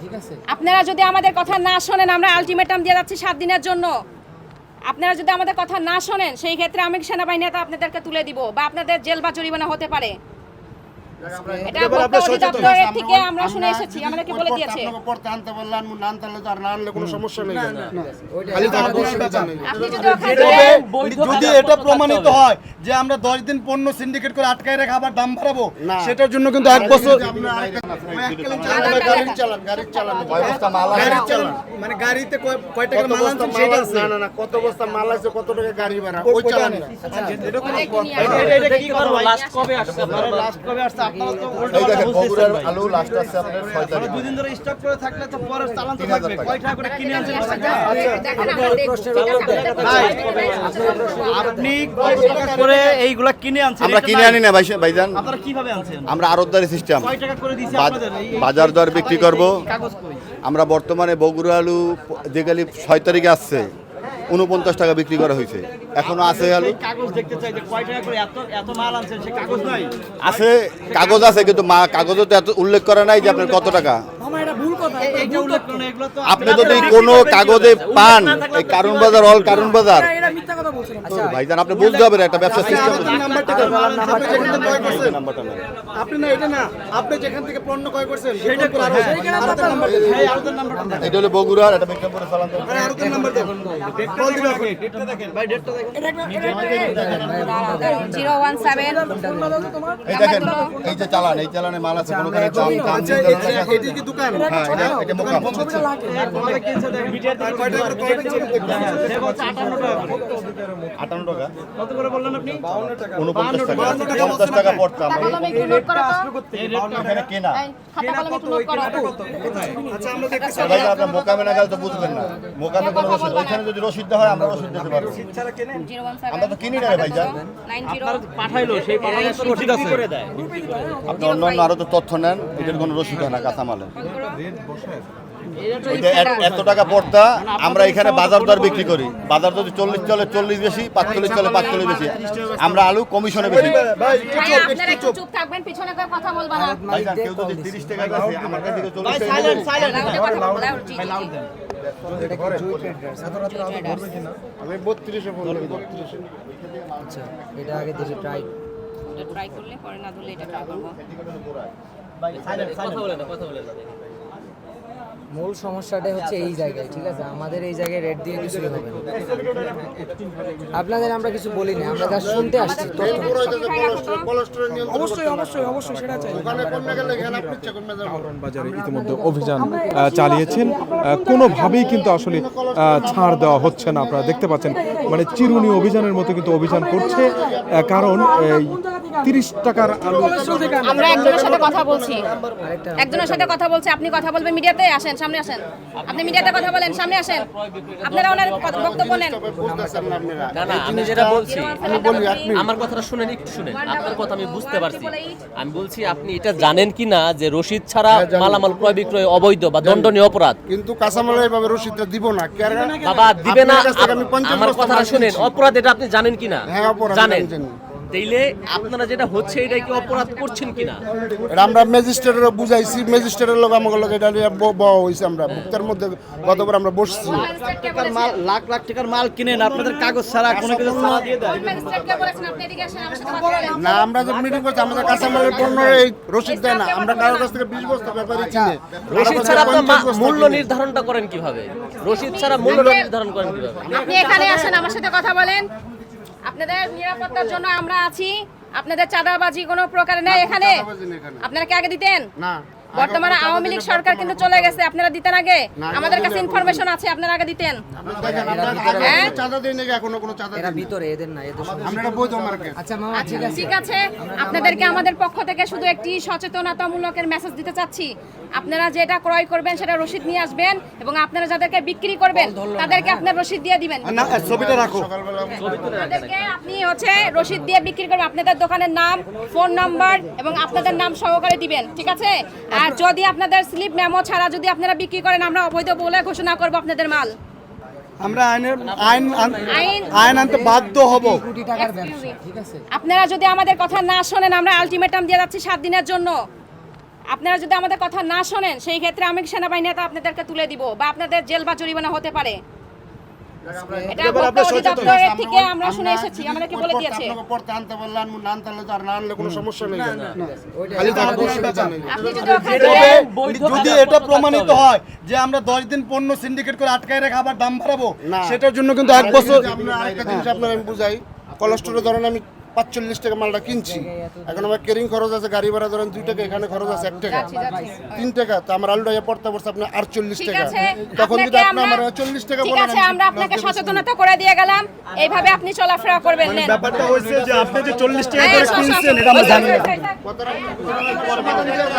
ঠিক আপনারা যদি আমাদের কথা না শোনেন আমরা আলটিমেটাম দিয়ে যাচ্ছি সাত দিনের জন্য। আপনারা যদি আমাদের কথা না শোনেন সেই ক্ষেত্রে আমি সেনাবাহিনী আপনাদেরকে তুলে দিব বা আপনাদের জেল বা জরিমানা হতে পারে। এটা অধিদপ্তরের থেকে আমরা শুনে এসেছি আমরা কি বলে দিয়েছে? পড়তে আনতে পারলেন না আনতে তো আর না আনলে কোনো সমস্যা নেই। খালি যদি এটা প্রমাণিত হয় যে আমরা দশ দিন পণ্য সিন্ডিকেট করে আটকায় রেখে আবার দাম বাড়াবো সেটার জন্য কিন্তু এক বছর আপনি আরেকটা গাড়ি চালান। গাড়ি চালান। গাড়ি চালান। মানে গাড়িতে কয়- কয় কত মাল বস্তা আনছেন? মাল সেটা আছে? আছে। না না না কত বস্তা মাল আছে কত টাকা গাড়ি ভাড়া? ওই চালান। নেই। অনেক নিয়ে লাস্ট কবে আসছে লাস্ট কবে আসছে? আপনারা তো এই দেখেন বগুড়ার আলু লাস্ট আছে আপনার ছয় তারিখ। দুদিন ধরে স্টক করে থাকলে তো পরে চালান তো লাগবে কয় টাকা করে কিনে আনছেন দেখেন আমরা দেখব, ঠিক আছে? আপনাদের কোনো ভাই, অসুবিধা নেই। আপনি টাকা করে এইগুলা কিনে আনছেন? আমরা কিনে আনি না ভাই ভাইজান। আপনারা কীভাবে আনছেন? আমরা আরতদারি সিস্টেম কয় টাকা করে দিয়েছে আপনাদের? এই- এই- বাজার দর বিক্রি করব। আমরা বর্তমানে বগুড়া আলু যেগুলি ছয় তারিখে আসছে। উনপঞ্চাশ টাকা বিক্রি করা হয়েছে। এখনও আছে আলু। এই কাগজ দেখতে চাই যে কয় টাকা করে এত এত মাল আনছেন সে কাগজ নাই? আছে কাগজ আছে কিন্তু মা কাগজও তো এত উল্লেখ করা নাই যে আপনার কত টাকা। আপনি যদি কোনো কাগজে পান এই কারণ বাজার অল কারণ বাজার। তো ভাইজান আপনি বুঝতে হবে একটা ব্যবসা সিস্টেম আপনার নাম্বারটা দেন। আপনি না এটা না আপনি যেখান থেকে পণ্য ক্রয় করছেন এটা হলো বগুড়ার এটা চালান দেন। আরে আরোদের নাম্বার দেন। কল দিবেন আপনি ডেটটা দেখেন। ভাই ডেটটা দেখেন। Zero one seven. এই দেখেন এই যে চালান এই চালানে মাল আছে কোনো আচ্ছা দোকান? হ্যাঁ এটা এটা মোকাম কবে কিনছে দেখেন আর কয় টাকা করে কয় টাকা করে দেখো 58 টাকা আটান্ন টাকা কত করে বললেন আপনি 52 টাকা উনপঞ্চাশ টাকা 52 পঞ্চাশ টাকা পড়তাম কেনা আচ্ছা ভাই আপনার মোকামে না গেলে তো বুঝবেন না মোকামে কোনো রসিদ ওইখানে যদি রসিদ দেওয়া হয় আমরা রসিদ দিতে পারব আমরা তো কিনি না রে নাইন পাঠাইলো সেই রসিদ আছে আপনি অন্য অন্য আরও তো তথ্য নেন এটার কোনো রসিদ হয় না কাঁচামালে এত- এত টাকা পড়তা আমরা এখানে বাজার দর বিক্রি করি। বাজার যদি চল্লিশ চলে চল্লিশ বেশি পাঁচচল্লিশ চলে পাঁচচল্লিশ বেশি। আমরা আলু কমিশনে বেশি। আমি বত্রিশে বত্রিশে। আচ্ছা এটা আগে ট্রাই এটা ট্রাই করলে পরে না ধরলে এটা ট্রাই করব। কথা বলে না কথা বলে না। মূল সমস্যাটা হচ্ছে এই জায়গায় ঠিক আছে? আমাদের এই জায়গায় রেট দিয়ে কিছু হবে আপনাদের আমরা কিছু বলি না আমরা যা শুনতে আসছি অবশ্যই অবশ্যই অবশ্যই সেটা চাই। বাজারে ইতিমধ্যে অভিযান চালিয়েছেন। কোনোভাবেই কিন্তু আসলে ছাড় দেওয়া হচ্ছে না। আপনারা দেখতে পাচ্ছেন মানে চিরুনি অভিযানের মতো কিন্তু অভিযান করছে। কারণ এই তিরিশ টাকার আলু। আমরা একজনের সাথে কথা বলছি। একজনের সাথে কথা বলছি আপনি কথা বলবেন মিডিয়াতে? আসেন সামনে আসেন। আপনি মিডিয়াতে কথা বলেন সামনে আসেন। আপনারা ওনার বক্তব্য নেন। না না না আমি যেটা বলছি আমি বলি এক আমার কথাটা শুনেন একটু শুনেন। আপনার কথা আমি বুঝতে পারছি। আমি বলছি আপনি এটা জানেন কি না যে রসিদ ছাড়া মালামাল ক্রয় বিক্রয় অবৈধ বা দণ্ডনীয় অপরাধ। কিন্তু কাঁচামাল এইভাবে দিব না। বাবা দিবে না। আমার কথাটা শুনেন। অপরাধ এটা আপনি জানেন কি না? হ্যাঁ, জানেন। তাইলে আপনারা যেটা হচ্ছে এটা কি অপরাধ করছেন কিনা? এটা আমরা ম্যাজিস্ট্রেটের বুঝাইছি ম্যাজিস্ট্রেটের লোক আমাকে লোক এটা নিয়ে ব- হয়েছে আমরা। মুক্তার মধ্যে গতবার আমরা বসছি। টাকার মাল লাখ লাখ টাকার মাল কিনেন আপনাদের কাগজ ছাড়া কোনো কিছু ছাড়া দিয়ে দেয় কোন ম্যাজিস্ট্রেটকে বলেছেন আপনি এদিকে আসেন আমার সাথে কথা বলেন না আমরা যে মিটিং করছি আমাদের কাঁচামালের পণ্য এই রসিদ দেয় না। আমরা কারোর কাছ থেকে বিশ বস্তা ব্যাপারে চিনি রসিদ ছাড়া আপনার 50 মা- বস্তা মূল্য নির্ধারণটা করেন কীভাবে? রসিদ ছাড়া মূল্য নির্ধারণ করেন কীভাবে? আপনি এখানে আসেন আমার সাথে কথা বলেন। আপনাদের নিরাপত্তার জন্য আমরা আছি। আপনাদের চাঁদাবাজি কোনো প্রকার নেই এখানে। আপনারা কি আগে দিতেন? না বর্তমানে আওয়ামী লীগ সরকার কিন্তু চলে গেছে আপনারা দিতেন আগে। আমাদের কাছে ইনফরমেশন আছে আপনারা আগে দিতেন। হ্যাঁ? ঠিক আছে। আপনাদেরকে আমাদের পক্ষ থেকে শুধু একটি সচেতনতামূলকের মেসেজ দিতে চাচ্ছি। আপনারা যেটা ক্রয় করবেন সেটা রসিদ নিয়ে আসবেন এবং আপনারা যাদেরকে বিক্রি করবেন তাদেরকে আপনার রসিদ দিয়ে দিবেন। ছবিটা রাখো। আপনি হচ্ছে রসিদ দিয়ে বিক্রি করবেন আপনাদের দোকানের নাম ফোন নাম্বার এবং আপনাদের নাম সহকারে দিবেন ঠিক আছে? আর যদি আপনাদের স্লিপ মেমো ছাড়া যদি আপনারা বিক্রি করেন আমরা অবৈধ বলে ঘোষণা করব আপনাদের মাল। আমরা আইনের আইন আইন আনতে বাধ্য হব। কোটি টাকার ব্যবসা ঠিক আছে? আপনারা যদি আমাদের কথা না শোনেন আমরা আলটিমেটাম দিয়ে যাচ্ছি সাত দিনের জন্য। আপনারা যদি আমাদের কথা না শোনেন সেই ক্ষেত্রে আমি সেনাবাহিনী আপনাদেরকে তুলে দিব বা আপনাদের জেল বা জরিমানা হতে পারে। এটা আপনার থেকে আমরা শুনে এসেছি আমাদেরকে বলে দিয়েছে। পড়তে আনতে পারলে না আনতে তো আর না আনলে কোনো সমস্যা নেই। খালি যদি এটা প্রমাণিত হয় যে আমরা দশ দিন পণ্য সিন্ডিকেট করে আটকায় রেখে আবার দাম বাড়াবো সেটার জন্য কিন্তু এক বছর আপনার আরেকটা জিনিস আপনার আমি বুঝাই কলেস্ট্রোলের ধরেন আমি পাঁচচল্লিশ টাকা মালটা কিনছি। এখন আমার কেরিং খরচ আছে গাড়ি ভাড়া ধরেন দুই টাকা এখানে খরচ আছে এক টাকা। তিন টাকা তো আমার আলুটা ইয়ে পড়তে পড়ছে আপনার আটচল্লিশ টাকা। আছে তখন যদি আপনার আপনি আমার চল্লিশ টাকা বলেন আমরা আপনাকে সচেতনতা করে দিয়ে গেলাম। এইভাবে আপনি চলাফেরা করবেন না ব্যাপারটা হয়েছে যে আপনি যে চল্লিশ টাকা হ্যাঁ, করে কিনছেন এটা আমরা জানি না। কথাটা